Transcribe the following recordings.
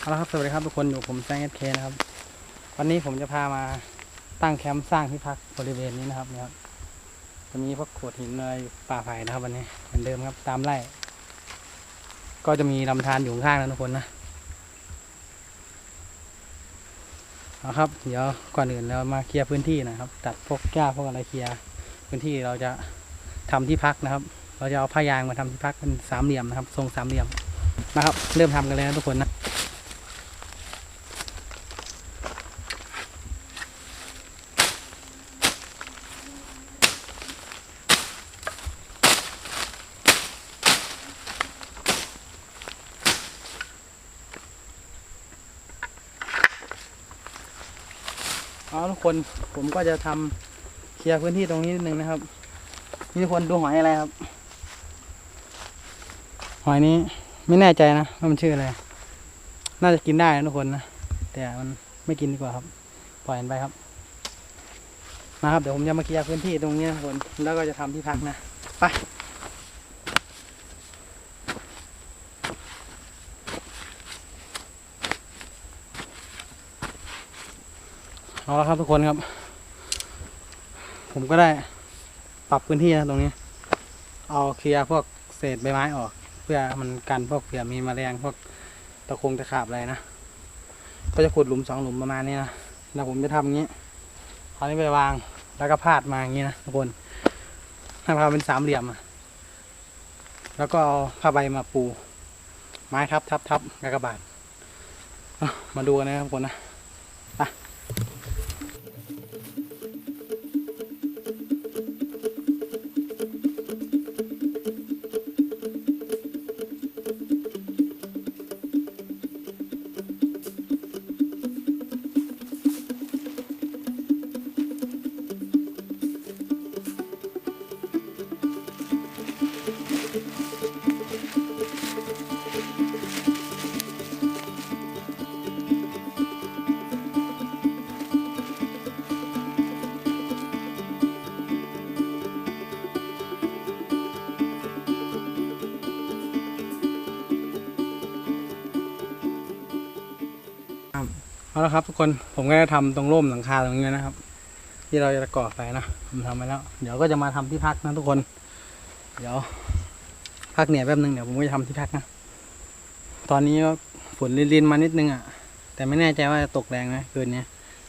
เอาละครับสวัสดีครับทุกคนอยู่ผมแซงเอสเคนะครับ วันนี้ผมจะพามาตั้งแคมป์สร้างที่พักบริเวณนี้นะครับนี่ครับจะมีพวกโขดหินอะไรป่าไผ่นะครับวันนี้เหมือนเดิมครับตามไร่ ก็จะมีลำธารอยู่ข้างๆนะทุกคนนะเอาครับ เดี๋ยวก่อนอื่นเรามาเคลียร์พื้นที่นะครับตัดพวกหญ้าพวกอะไรเคลียร์พื้นที่เราจะทำที่พักนะครับ เราจะเอาผ้ายางมาทำที่พักเป็นสามเหลี่ยมนะครับ ทรงสามเหลี่ยมนะครับ เริ่มทำกันเลยนะทุกคนนะ เอาทุกคนผมก็จะทำเคลียร์พื้นที่ตรงนี้นิดนึงนะครับนี่คนดูหอยอะไรครับ หอยนี้ไม่แน่ใจนะว่ามันชื่ออะไร น่าจะกินได้นะทุกคนนะแต่มันไม่กินดีกว่าครับ ปล่อยมันไปครับมาครับเดี๋ยวผมจะมาเคลียร์พื้นที่ตรงนี้นะทุกคนแล้วก็จะทำที่พักนะไป เอาละครับทุกคนครับ ผมก็ได้ปรับพื้นที่นะตรงนี้ เอาเคลียร์พวกเศษใบไม้ออก เพื่อมันกันพวกเผื่อมีแมลงพวกตะคงตะขาบอะไรนะ ก็จะขุดหลุมสองหลุมประมาณนี้นะแล้วผมจะทำอย่างนี้เอานี้ไปวางแล้วก็พาดมาอย่างนี้นะทุกคนให้พาเป็นสามเหลี่ยมอะแล้วก็เอาผ้าใบมาปู ไม้ทับทับทับกากบาทเอามาดูกันนะครับทุกคนนะ เอาละครับ ทุกคนผมก็ได้ทำตรงร่มหลังคาตรงนี้นะครับ ที่เราจะก่อไฟนะผมทำไปแล้ว เดี๋ยวก็จะมาทำที่พักนะทุกคน เดี๋ยวพักเหนียแป๊บนึงเดี๋ยวผมก็จะทำที่พักนะตอนนี้ก็ฝนรินๆมานิดนึงอะ แต่ไม่แน่ใจว่าจะตกแรงไหมคืนนี้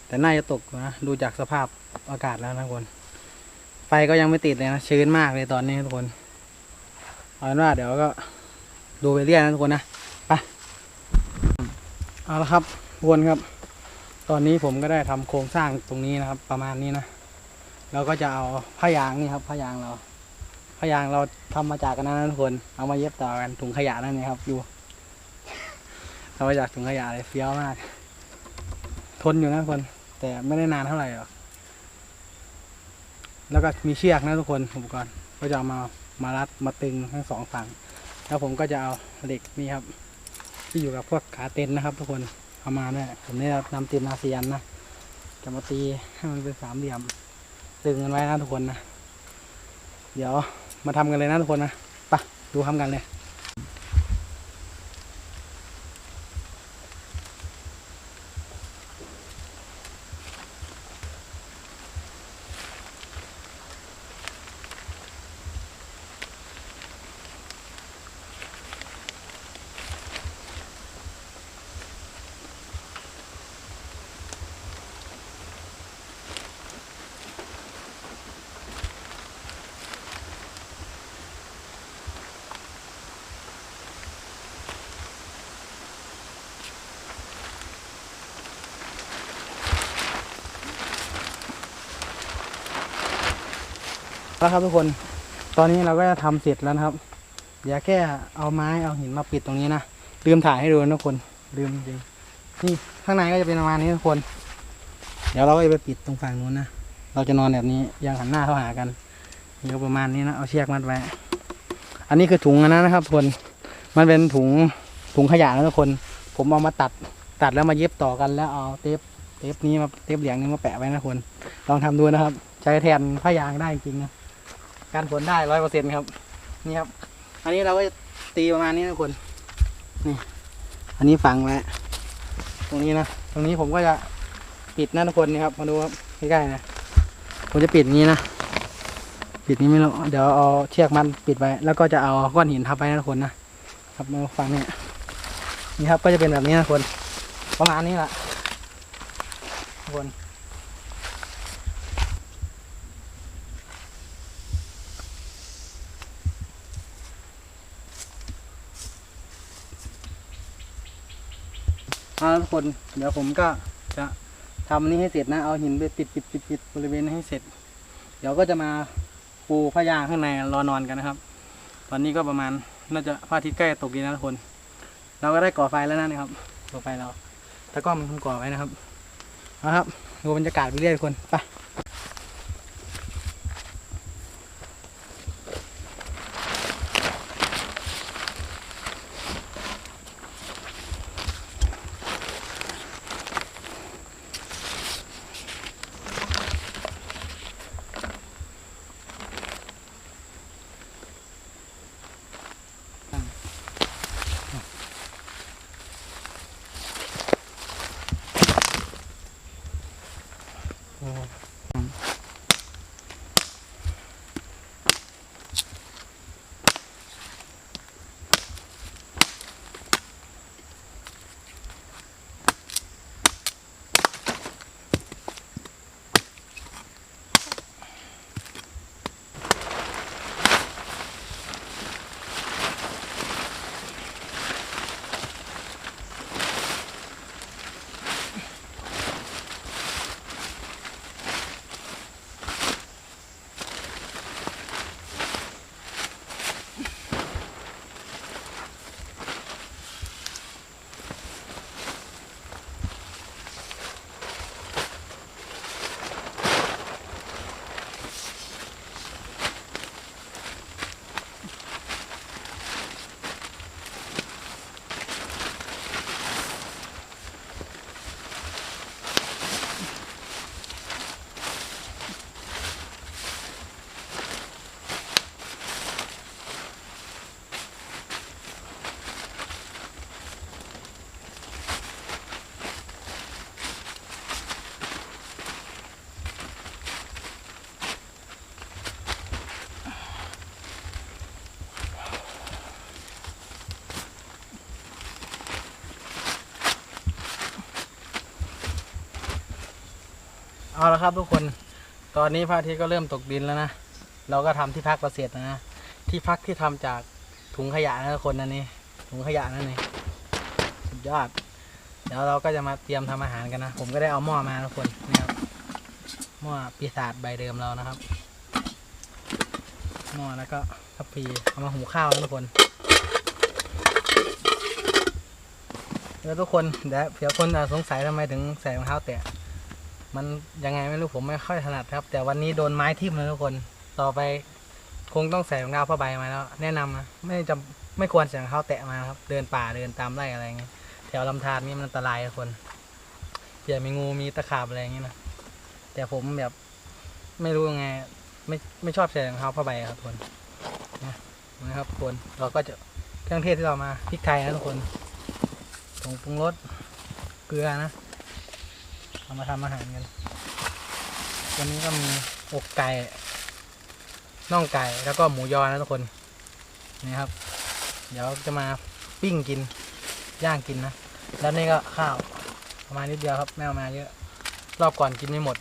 แต่น่าจะตกนะดูจากสภาพอากาศแล้วนะทุกคน ไฟก็ยังไม่ติดเลยนะชื้นมากเลยตอนนี้ทุกคนเอาเป็นว่าเดี๋ยวก็ดูไปเรื่อยนะทุกคนนะไปเอาละครับ ทุกคนครับ ตอนนี้ผมก็ได้ทำโครงสร้างตรงนี้นะครับ ประมาณนี้นะเราก็จะเอาผ้ายางนี่ครับผ้ายางเราผ้ายางเราทำมาจากกันนะทุกคนเอามาเย็บต่อกันถุงขยะนั่นนี่ครับดูทำมาจากถุงขยะเลยเฟี้ยวมาก ทนอยู่นะทุกคน แต่ไม่ได้นานเท่าไหร่หรอกแล้วก็มีเชือกนะทุกคนอุปกรณ์ก็จะเอามามารัดมาตึงทั้งสองฝั่ง แล้วผมก็จะเอาเหล็กนี่ครับ ที่อยู่กับพวกขาเต็นนะครับทุกคน เอามาเนี่ยผมนี่นำตีนอาเซียนนะจะมาตีให้มันเป็นสามเหลี่ยมตึงกันไว้นะทุกคนนะ เดี๋ยวมาทำกันเลยนะทุกคนนะไปดูทำกันเลย แล้วครับทุกคน ตอนนี้เราก็จะทำเสร็จแล้วนะครับ เดี๋ยวแค่เอาไม้เอาหินมาปิดตรงนี้นะลืมถ่ายให้ดูนะทุกคนลืมจริงนี่ข้างในก็จะเป็นประมาณนี้ทุกคน เดี๋ยวเราก็จะไปปิดตรงฝั่งนู้นนะเราจะนอนแบบนี้ยังหันหน้าเข้าหากันเดี๋ยวประมาณนี้นะเอาเชือกมัดไว้ อันนี้คือถุงนนั้นะครับทุกคนมันเป็นถุงถุงขยะนะทุกคน ผมเอามาตัดตัดแล้วมาเย็บต่อกันแล้วเอาเทปเทปนี้มาเทปเหลียงนี้มาแปะไว้นะทุกคน ลองทำดูนะครับ ใช้แทนผ้ายางได้จริงนะ การผลได้ร้อยเปอร์เซ็นต์ครับ นี่ครับ อันนี้เราก็จะตีประมาณนี้นะทุกคนนี่ อันนี้ฝังไว้ตรงนี้นะ ตรงนี้ผมก็จะปิดนะทุกคนนี่ครับ มาดูครับใกล้ๆนะ ผมจะปิดนี้นะ ปิดนี้ไม่รู้เดี๋ยวเอาเชือกมันปิดไว้ แล้วก็จะเอาก้อนหินทับไว้นะทุกคนนะ ครับมาฟังเนี่ยนี่ครับ ก็จะเป็นแบบนี้นะทุกคน ประมาณนี้แหละทุกคน เอาทุกคนเดี๋ยวผมก็จะทำอันนี้ให้เสร็จนะเอาหินไปปิดปิดปิดปิดบริเวณให้เสร็จ เดี๋ยวก็จะมาปูพยางข้างในรอนอนกันนะครับ ตอนนี้ก็ประมาณน่าจะพระอาทิตย์ใกล้ตกดีนะทุกคน เราก็ได้ก่อไฟแล้วนะครับก่อไฟเราตะกร้อมันคงก่อไว้นะครับเอาครับดูบรรยากาศไปเรื่อยทุกคนไป เอาละครับทุกคนตอนนี้พระอาทิตย์ก็เริ่มตกดินแล้วนะ เราก็ทำที่พักเราเสร็จนะ ที่พักที่ทำจากถุงขยะนะทุกคนนั่นนี่ถุงขยะนั่นนี่สุดยอดเดี๋ยวเราก็จะมาเตรียมทำอาหารกันนะ ผมก็ได้เอาหม้อมาทุกคนนี่ครับหม้อปีศาจใบเดิมเรานะครับหม้อแล้วก็ทัพพีเอามาหุงข้าวนะทุกคนเดี๋ยวทุกคนเดี๋ยวเผื่อคนอาจสงสัยทำไมถึงใส่รองเท้าแตะ มันยังไงไม่รู้ผมไม่ค่อยถนัดครับ แต่วันนี้โดนไม้ทิ่มเลยทุกคน ต่อไปคงต้องใส่รองเท้าผ้าใบมาแล้ว แนะนำนะไม่จำไม่ควรใส่รองเท้าแตะมาครับ เดินป่าเดินตามไร่อะไรเงี้ยแถวลำธารนี่มันอันตรายทุกคนเผื่อมีงูมีตะขาบอะไรอย่างเงี้ยนะแต่ผมแบบไม่รู้ยังไง ไม่ไม่ชอบใส่รองเท้าผ้าใบครับทุกคนนะนะครับทุกคนเราก็จะเครื่องเทศที่เรามาพริกไทยนะทุกคนผงปรุงรสเกลือนะ เอามาทำอาหารกันวันนี้ก็มีอกไก่น่องไก่แล้วก็หมูยอนะทุกคนนี่ครับ เดี๋ยวจะมาปิ้งกินย่างกินนะแล้วนี่ก็ข้าวประมาณนิดเดียวครับไม่เอามาเยอะ รอบก่อนกินไม่หมด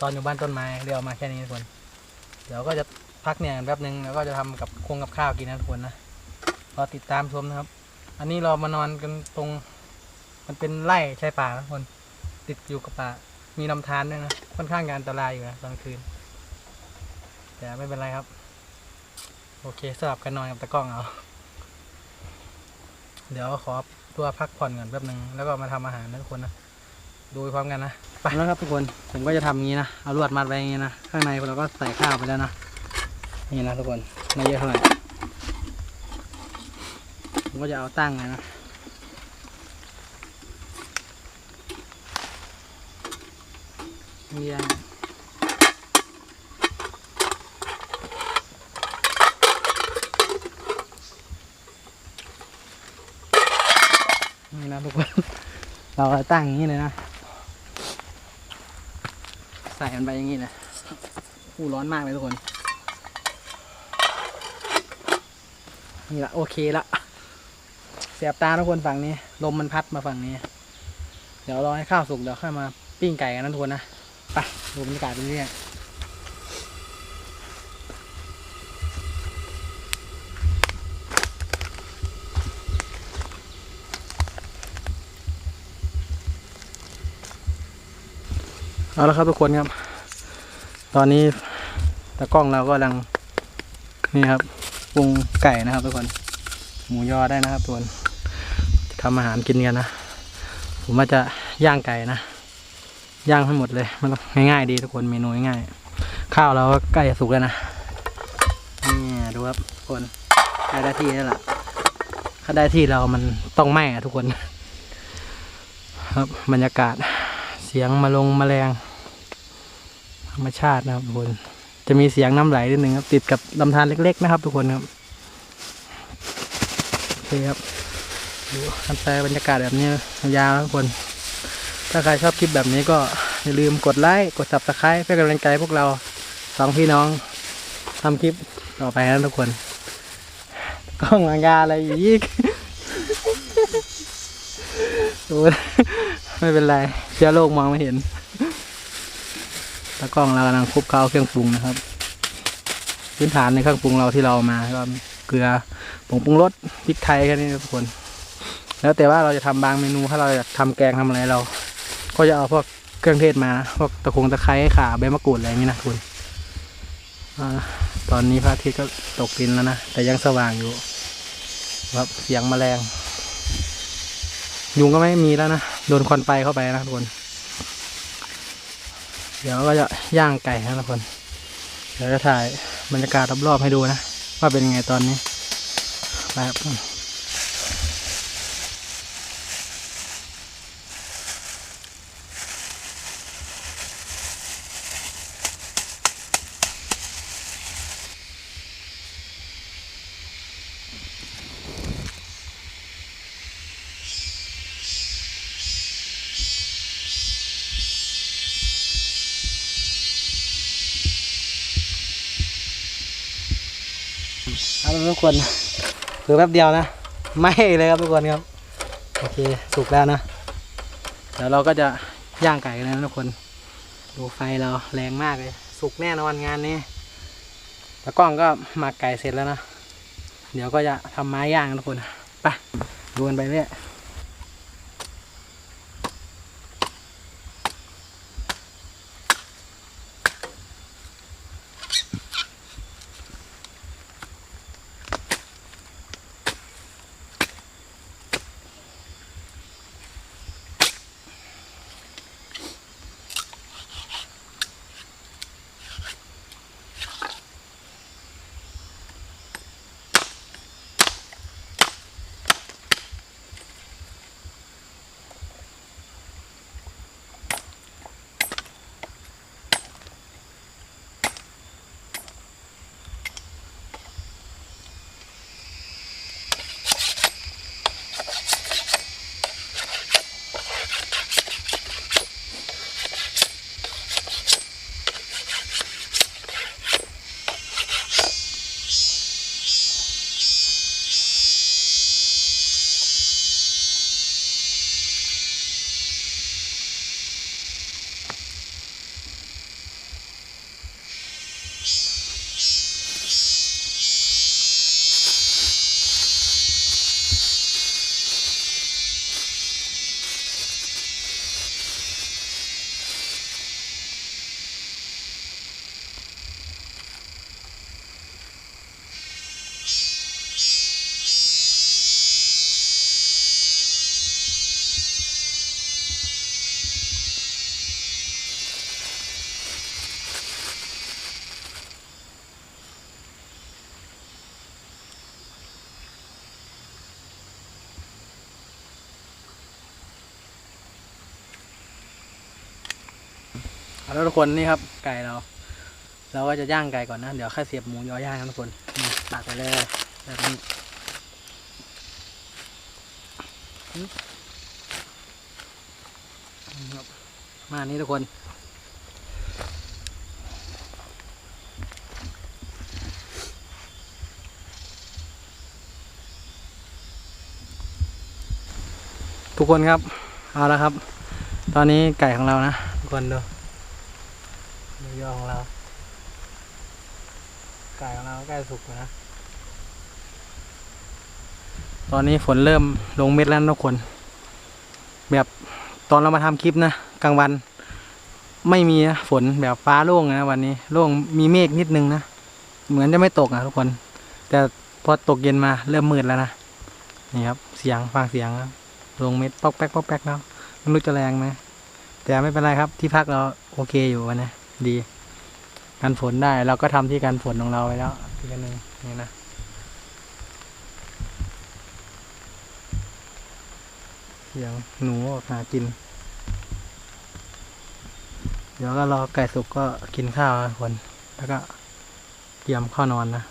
ตอนอยู่บ้านต้นไม้เดี๋ยวเอามาแค่นี้ทุกคน เดี๋ยวก็จะพักเนี่ยแป๊บนึงแล้วก็จะทำกับคงกับข้าวกินนะทุกคนนะรอติดตามชมนะครับ อันนี้เรามานอนกันตรง มันเป็นไร่ชายป่านะทุกคน ติดอยู่กับป่า มีลำธารด้วยนะ ค่อนข้างจะอันตรายอยู่นะตอนคืน แต่ไม่เป็นไรครับ โอเคสลับกันนอนกับตะกล้องเอา เดี๋ยวขอตัวพักผ่อนก่อนแป๊บหนึ่งแล้วก็มาทำอาหารนะทุกคนนะ ดูไปพร้อมกันนะ ไปแล้วครับทุกคน ผมก็จะทำอย่างนี้นะ เอาลวดมัดไว้อย่างนี้นะ ข้างในเราก็ใส่ข้าวไปแล้วนะ นี่นะทุกคน ไม่เยอะเท่าไหร่ ผมก็จะเอาตั้งเลยนะ เรียนี่นะทุกคน เราก็ตั้งอย่างนี้เลยนะ ใส่มันไปอย่างนี้เลยอู้ร้อนมากเลยทุกคน นี่ละโอเคละเสียบตาทุกคนฝั่งนี้ ลมมันพัดมาฝั่งนี้ เดี๋ยวรอให้ข้าวสุกเดี๋ยวค่อยมาปิ้งไก่กันนะทุกคนนะ ดูบรรยากาศไปเรื่อยเอาละครับทุกคนครับ ตอนนี้ตากล้องเราก็กำลังนี่ครับปรุงไก่นะครับทุกคน หมูยอได้นะครับทุกคนจะทำอาหารกินกันนะ ผมว่าจะย่างไก่นะ ย่างให้หมดเลยมันง่ายๆดีทุกคนเมนูง่ายๆข้าวเราก็ใกล้จะสุกแล้วนะนี่ดูครับทุกคนได้ที่แล้วล่ะถ้าได้ที่เรามันต้องไหม้ทุกคน ครับบรรยากาศเสียงมาลงมแมลงธรรมชาตินะครับทุกคน จะมีเสียงน้ำไหลนิดนึงครับ ติดกับลำธารเล็ก ๆ นะครับ ทุกคนครับโอเคครับดูทำไปบรรยากาศแบบนี้ยาวๆทุกคน ถ้าใครชอบคลิปแบบนี้ก็อย่าลืมกดไลค์กด subscribe เพื่อกำลังใจพวกเราสองพี่น้องทำคลิปต่อไปนะทุกคนกล้องวางยาอะไรอีกดูไม่เป็นไรเชื้อโรคมองไม่เห็นตากล้องเรากำลังคลุกเคล้าเครื่องปรุงนะครับ พื้นฐานในเครื่องปรุงเราที่เรามาก็เกลือผงปรุงรสพริกไทยแค่นี้นะทุกคน แล้วแต่ว่าเราจะทำบางเมนูถ้าเราอยากทำแกงทำอะไรเรา ก็จะเอาพวกเครื่องเทศมา พวกตะคงตะไคร้ข่าใบมะกรูดอะไรอย่างนี้นะคุณอตอนนี้พระอาทิตย์ก็ตกดินแล้วนะ แต่ยังสว่างอยู่ ครับเสียงแมลง ยุงก็ไม่มีแล้วนะ โดนควันไฟเข้าไปนะทุกคน เดี๋ยวก็จะย่างไก่นะทุกคน เดี๋ยวจะถ่ายบรรยากาศรอบๆให้ดูนะ ว่าเป็นไงตอนนี้ไปครับ ครับทุกคนคือแป๊บเดียวนะไม่เลยครับทุกคนครับโอเคสุกแล้วนะเดี๋ยวเราก็จะย่างไก่กันนะทุกคน ดูไฟเราแรงมากเลย สุกแน่นอนงานนี้แล้วกล้องก็หมักไก่เสร็จแล้วนะ เดี๋ยวก็จะทำไม้ย่างทุกคนไปดูกันไปเรื่อย แล้วทุกคนนี่ครับไก่เรา เราก็จะย่างไก่ก่อนนะ เดี๋ยวค่อยเสียบหมูยอย่างนะทุกคนตักไปเลยแบบนี้มานี่ทุกคนทุกคนครับ เอาละครับ ตอนนี้ไก่ของเรานะ ทุกคนดู ดูยอของเราไก่ของเราใกล้สุกแล้วนะ ตอนนี้ฝนเริ่มลงเม็ดแล้วนะทุกคน แบบตอนเรามาทำคลิปนะกลางวัน ไม่มีนะฝนแบบฟ้าโล่งนะวันนี้โล่งมีเมฆนิดนึงนะเหมือนจะไม่ตกนะทุกคน แต่พอตกเย็นมาเริ่มมืดแล้วนะนี่ครับ เสียงฟังเสียงครับลงเม็ดป๊อกแป๊กป๊อกแป๊กแล้วไม่รู้จะแรงไหมแต่ไม่เป็นไรครับที่พักเราโอเคอยู่วันนี้ ดี กันฝนได้เราก็ทำที่กันฝนของเราไว้แล้วที่กันหนึ่งนี่นะเสียงหนูออกหากิน เดี๋ยวก็รอไก่สุกก็กินข้าวนะทุกคนแล้วก็เตรียมข้านอนนะ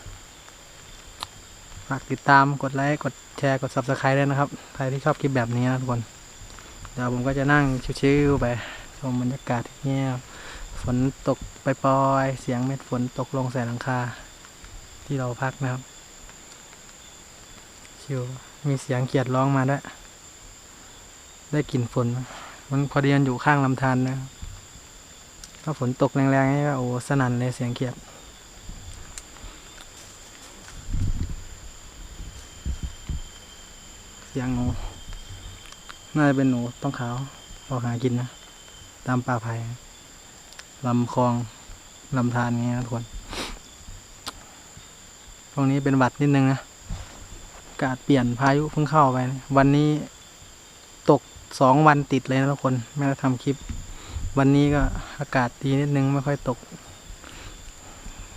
ฝากติดตามกดไลค์กดแชร์กด subscribe ด้วยนะครับ ใครที่ชอบคลิปแบบนี้นะทุกคน เดี๋ยวผมก็จะนั่งชิวๆไปชมบรรยากาศที่เงียบ ฝนตกไปปลอยเสียงเม็ดฝนตกลงใส่หลังคา ที่เราพักนะครับ ชิว มีเสียงเขียดร้องมาด้วย ได้กลิ่นฝน มันพอดีมันอยู่ข้างลำธารนะถ้าฝนตกแรงๆนี่ก็โอ้สนั่นเลยเสียงเขียดเสียงหนูน่าจะเป็นหนูต้องขาวออกหากินนะ ตามป่าไผ่ ลำคลองลำธารเงี้ยนะทุกคนตรงนี้เป็นวัดนิดนึงนะอากาศเปลี่ยนพายุเพิ่งเข้าไปนะวันนี้ตกสองวันติดเลยนะทุกคน ไม่ได้ทำคลิป วันนี้ก็อากาศดีนิดนึงไม่ค่อยตก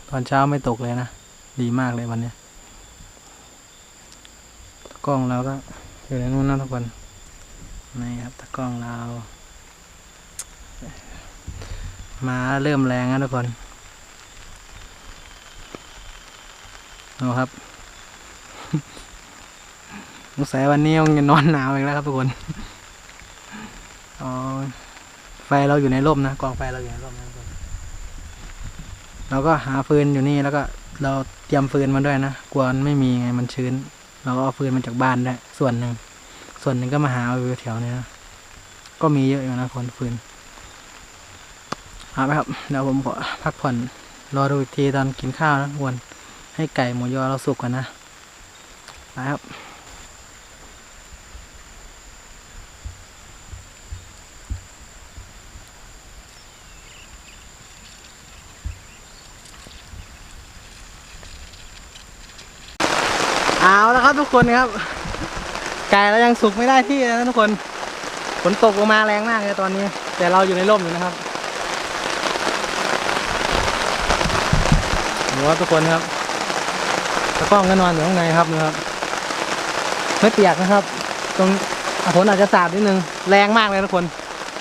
ตอนเช้าไม่ตกเลยนะ ดีมากเลยวันนี้กล้องเราก็อยู่ในนู้นนะทุกคนนี่ครับตะกล้องเรา มาเริ่มแรงนะทุกคนเอาครับสงสัยวันนี้คงจะนอนหนาวอีกแล้วครับทุกคนอ๋อไฟเราอยู่ในร่มนะกองไฟเราอยู่ในร่มนะทุกคนเราก็หาฟืนอยู่นี่แล้วก็เราเตรียมฟืนมาด้วยนะกลัวนไม่มีไงมันชื้น เราก็เอาฟืนมาจากบ้านได้วยส่วนหนึ่งส่วนหนึ่งก็มาหาเอาแถวนี้นะก็มีเยอะอยู่นะคนฟืน เอาไปครับเดี๋ยวผมขอพักผ่อนรอดูอีกทีตอนกินข้าวนะทุกคนให้ไก่หมูยอเราสุกก่อนนะไปครับเอาแล้วครับทุกคนครับ ไก่เรายังสุกไม่ได้ที่นะทุกคนฝนตกลงมาแรงมากเลยตอนนี้ แต่เราอยู่ในร่มอยู่นะครับ ดูว่าทุกคนครับตะกล้องก็นอนอยู่ข้างในครับนะครับ ไม่เปียกนะครับ ตรงฝนอาจจะสาดนิดนึง แรงมากเลยทุกคน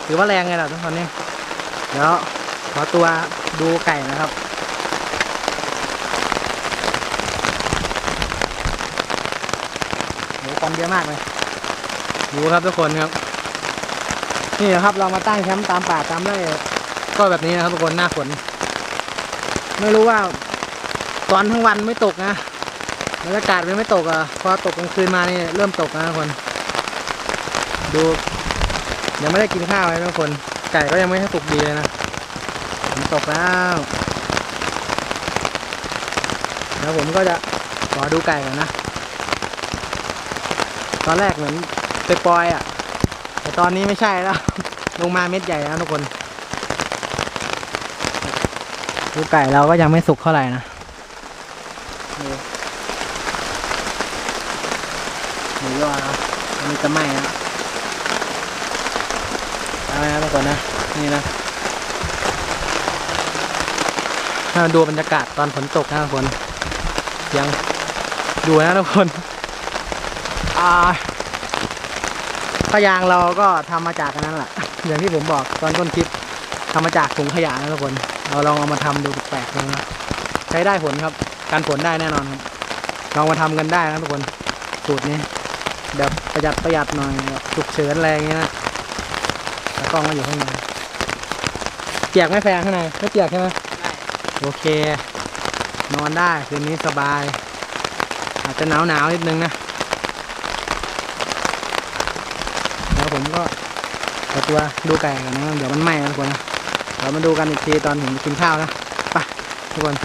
ถือว่าแรงไงล่ะทุกคนนี่เดี๋ยวขอตัวดูไก่นะครับโหควันเยอะมากเลยดูครับทุกคนครับ นี่นะครับเรามาตั้งแคมป์ตามป่าตามไร่ก็แบบนี้นะครับทุกคนหน้าฝนไม่รู้ว่า ตอนทั้งวันไม่ตกนะบรรยากาศมันไม่ตกอะพอตกกลางคืนมานี่เริ่มตกนะทุกคน ดูยังไม่ได้กินข้าวเลยทุกคน ไก่ก็ยังไม่ให้สุกดีเลยนะฝนตกแล้วแล้วผมก็จะขอดูไก่ก่อนนะ ตอนแรกเหมือนไปปอยอะ แต่ตอนนี้ไม่ใช่แล้ว ลงมาเม็ดใหญ่แล้วทุกคน ดูไก่เราก็ยังไม่สุกเท่าไหร่นะดูหมูยอนะอันนี้ จะไหม้นะเอาละทุกคนนะ นี่นะถ้าดูบรรยากาศตอนฝนตกนะทุกคนเสียงดูนะทุกคนอ่าพยางเราก็ทำมาจากอันนั้นแหละอย่างที่ผมบอกตอนต้นคลิปทำมาจากถุงขยะนะทุกคนเราลองเอามาทำดูแปลกๆนะใช้ได้ผลครับ การผลได้แน่นอนครับลองมาทำกันได้นะทุกคนสูตรนี้แบบ ประหยัดประหยัดหน่อยแบบฉุกเฉินอะไรอย่างเงี้ยนะแล้วกล้องก็อยู่ข้างในปียกไหมแฟนข้างในไม่เปียกใช่ไหมได้โอเค นอนได้คืนนี้สบาย อาจจะหนาวหนาวๆนิดนึงนะแล้วผมก็ขอตัวดูไก่กันนะเดี๋ยวมันไหม้นะทุกคนนะเดี๋ยวมาดูกันอีกทีตอนผมกินข้าวนะไปทุกคน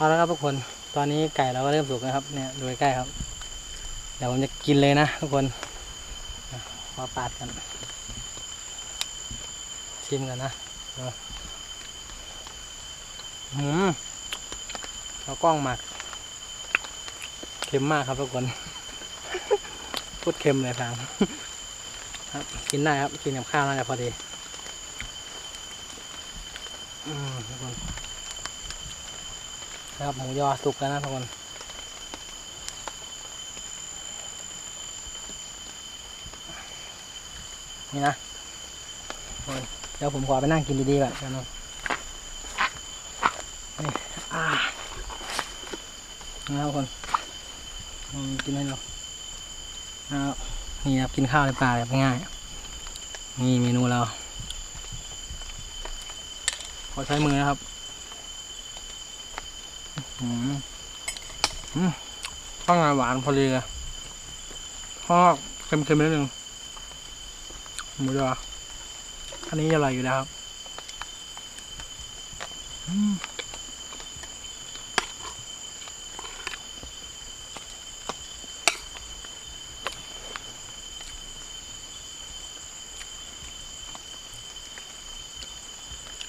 เอาละครับทุกคนตอนนี้ไก่เราก็เริ่มสุกนะครับเนี่ยดูใกล้ครับเดี๋ยวผมจะกินเลยนะทุกคนอะมาปาดกันชิมกันนะหืมเอากล้องหมักเค็มมากครับทุกคนพูดเค็มเลยทางครับ กินได้ครับ กินกับข้าวน่าจะพอดี อืมทุกคน นะครับหมูยอสุกแล้วนะทุกคนนี่นะเดี๋ยวผมขอไปนั่งกินดีๆก่อนกันนะนี่อ่านะครับทุกคนกินให้ดูนะครับนี่ครับกินข้าวในป่าแบบง่ายๆนี่เมนูเรา ขอใช้มือนะครับ ข้างในหวานพอดีเลยข้างนอกเค็มๆนิดนึงหมูยออันนี้อร่อยอยู่แล้วครับอืม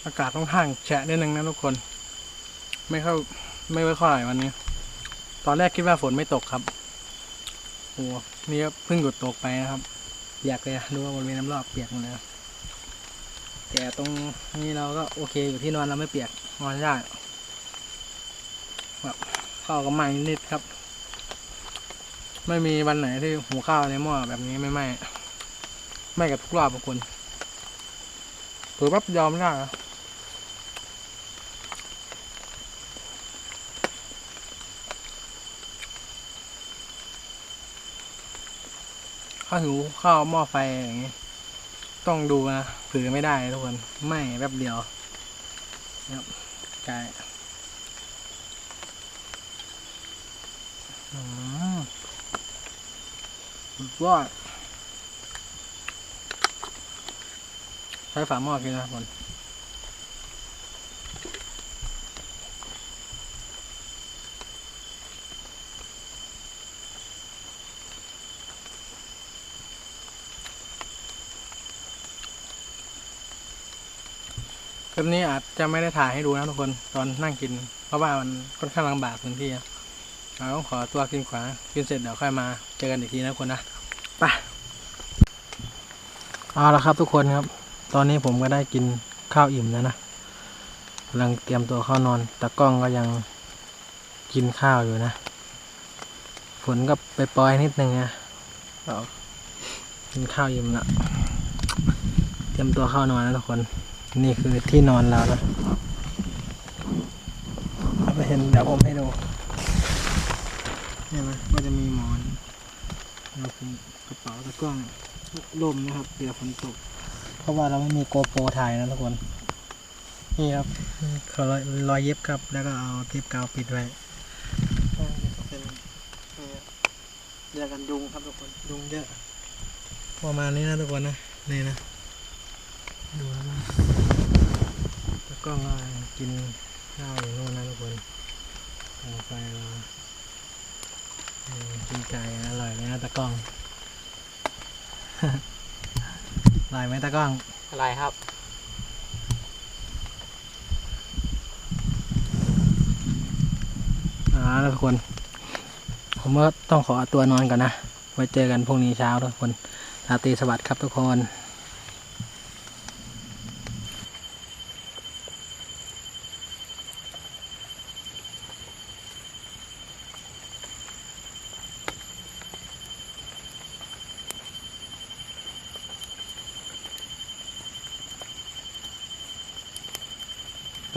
อากาศค่อนข้างแฉะนิดนึงนะทุกคน ไม่เข้า ไม่ค่อยวันนี้ ตอนแรกคิดว่าฝนไม่ตกครับโอ้นี่ก็เพิ่งหยุดตกไปนะครับเปียกเลยดูว่าบริเวณน้ำรอบเปียกหมดเลยแต่ตรงนี้เราก็โอเคอยู่ที่นอนเราไม่เปียกนอนได้แบบข้าวก็ไหม้นิดครับ ไม่มีวันไหนที่หูข้าวในหม้อแบบนี้ไม่ไหม้ไม้กับทุกรอบทุกคนเผื่อปั๊บยอมไม่ได้นะ ข้าวหิวข้าวหม้อไฟอย่างงี้ต้องดูนะผือไม่ได้ทุกคนไหม่แป๊บเดียวนะครับก่อืมสุดยอดใช้ฝาหม้อกินนะทุกคน ลิปนี้อาจจะไม่ได้ถ่ายให้ดูนะทุกคนตอนนั่งกิน เพราะว่ามันค่อนข้างลำบากพื้นที่เราต้องขอตัวกินขวากินเสร็จเดี๋ยวค่อยมาเจอกันอีกทีนะทุกคนนะไปเอาละครับทุกคนครับ ตอนนี้ผมก็ได้กินข้าวอิ่มแล้วนะกำลังเตรียมตัวเข้านอนแต่กล้องก็ยังกินข้าวอยู่นะฝนก็ไปปล่อยนิดนึงนะก็กินข้าวอิ่มละเตรียมตัวเข้านอนแล้วทุกคน นี่คือที่นอนเรานะเอาไปเห็นเดี๋ยวผมให้ดูเห็นไหมก็จะมีหมอนแล้วคือกระเป๋าตะกร้องล่มนะครับเดี๋ยวฝนตก เพราะว่าเราไม่มีโกโปรถ่ายนะทุกคน นี่ครับเขารอยรอยเย็บครับ แล้วก็เอาเทปกาวปิดไว้ข้างนี้ก็เป็นนี่ครับเรียกกันยุงครับทุกคนยุงเยอะประมาณนี้นะทุกคนนะ นี่นะ ดูแล้วนะ กล้องก็กินข้าวอยู่นู่นนะทุกคนต่อไปเราอืมกินไก่อร่อยเลยนะตะกล้องอร่อยไหมตะกล้องอะไรครับอ่าแล้วทุกคน ผมก็ต้องขอตัว นอนก่อนนะ ไว้เจอกันพรุ่งนี้เช้าทุกคนราตรีสวัสดิ์ครับทุกคน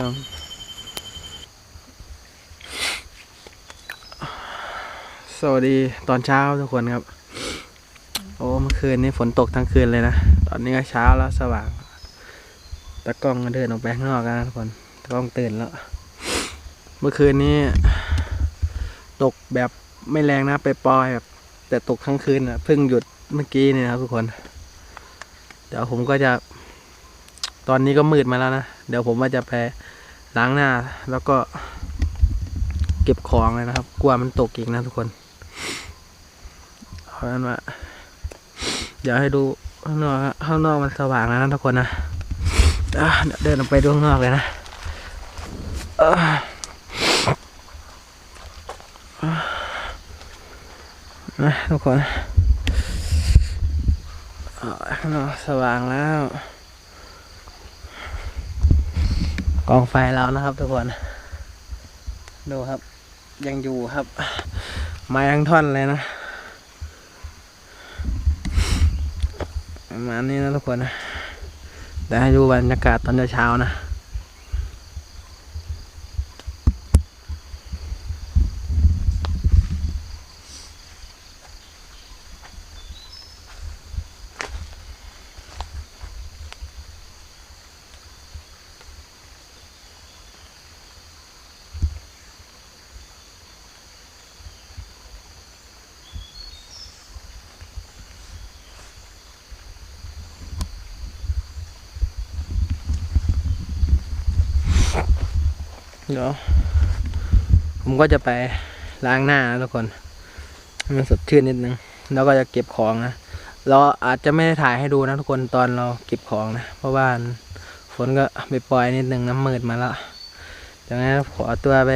ครับสวัสดีตอนเช้าทุกคนครับ โอ้เมื่อคืนนี้ฝนตกทั้งคืนเลยนะ ตอนนี้ก็เช้าแล้วสว่างตากล้องก็เดินออกไปข้างนอกกันนะทุกคนตากล้องตื่นแล้ว เมื่อคืนนี้ ตกแบบไม่แรงนะไปปล่อยแบบ แต่ตกทั้งคืนอะเพิ่งหยุดเมื่อกี้เนี่ยนะครับทุกคน เดี๋ยวผมก็จะ ตอนนี้ก็มืดมาแล้วนะ เดี๋ยวผมว่าจะไปล้างหน้า แล้วก็ เก็บของเลยนะครับ กลัวมันตกอีกนะทุกคนเพราะฉะนั้นว่าเดี๋ยวให้ดูข้างนอกข้างนอกมันสว่างแล้วนะทุกคนนะเดินออกไปดูข้างนอกเลยนะนะทุกคนอะข้างนอกสว่างแล้ว กองไฟแล้วนะครับทุกคน ดูครับ ยังอยู่ครับไม้ทั้งท่อนเลยนะประมาณนี้นะทุกคนนะแต่ให้ดูบรรยากาศตอนเช้านะ เดี๋ยวผมก็จะไปล้างหน้านะทุกคนให้มันสดชื่นนิดนึง แล้วก็จะเก็บของนะ เราอาจจะไม่ได้ถ่ายให้ดูนะทุกคนตอนเราเก็บของนะ เพราะว่าฝนก็ไปปล่อยนิดนึงน้ำมืดมาแล้วดังนั้นขอตัวไป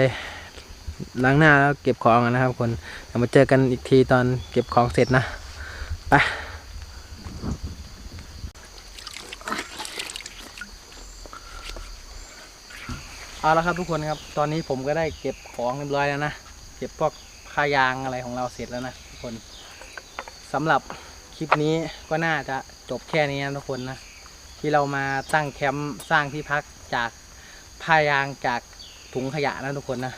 ล้างหน้าแล้วเก็บของนะครับคนเดี๋ยวมาเจอกันอีกทีตอนเก็บของเสร็จนะ ไป เอาละครับทุกคนครับตอนนี้ผมก็ได้เก็บของเรียบร้อยแล้วนะเก็บพวกผ้ายางอะไรของเราเสร็จแล้วนะทุกคนสำหรับคลิปนี้ก็น่าจะจบแค่นี้นะทุกคนนะที่เรามาตั้งแคมป์สร้างที่พักจากผ้ายางจากถุงขยะนะทุกคนนะ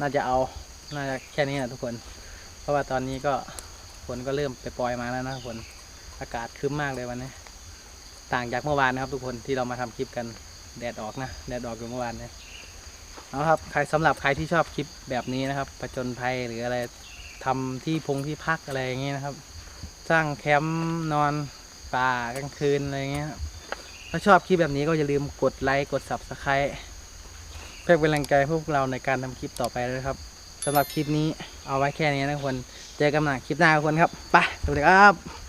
น่าจะเอาน่าจะแค่นี้นะทุกคน เพราะว่าตอนนี้ก็ฝนก็เริ่มไปปล่อยมาแล้วนะทุกคนอากาศครึ้มมากเลยวันนี้ต่างจากเมื่อวานนะครับทุกคนที่เรามาทำคลิปกันแดดออกนะแดดออกอยู่เมื่อวานเนี่ย เอาครับใครสำหรับใครที่ชอบคลิปแบบนี้นะครับผจญภัยหรืออะไรทำที่พงที่พักอะไรอย่างเงี้ยนะครับ สร้างแคมป์นอนป่ากลางคืนอะไรเงี้ยถ้าชอบคลิปแบบนี้ก็อย่าลืมกดไลค์กด subscribe เพื่อเป็นแรงใจพวกเราในการทำคลิปต่อไปด้วยครับสำหรับคลิปนี้เอาไว้แค่นี้นะคนเจอกันใหม่คลิปหน้าทุกคนครับไปสวัสดีครับ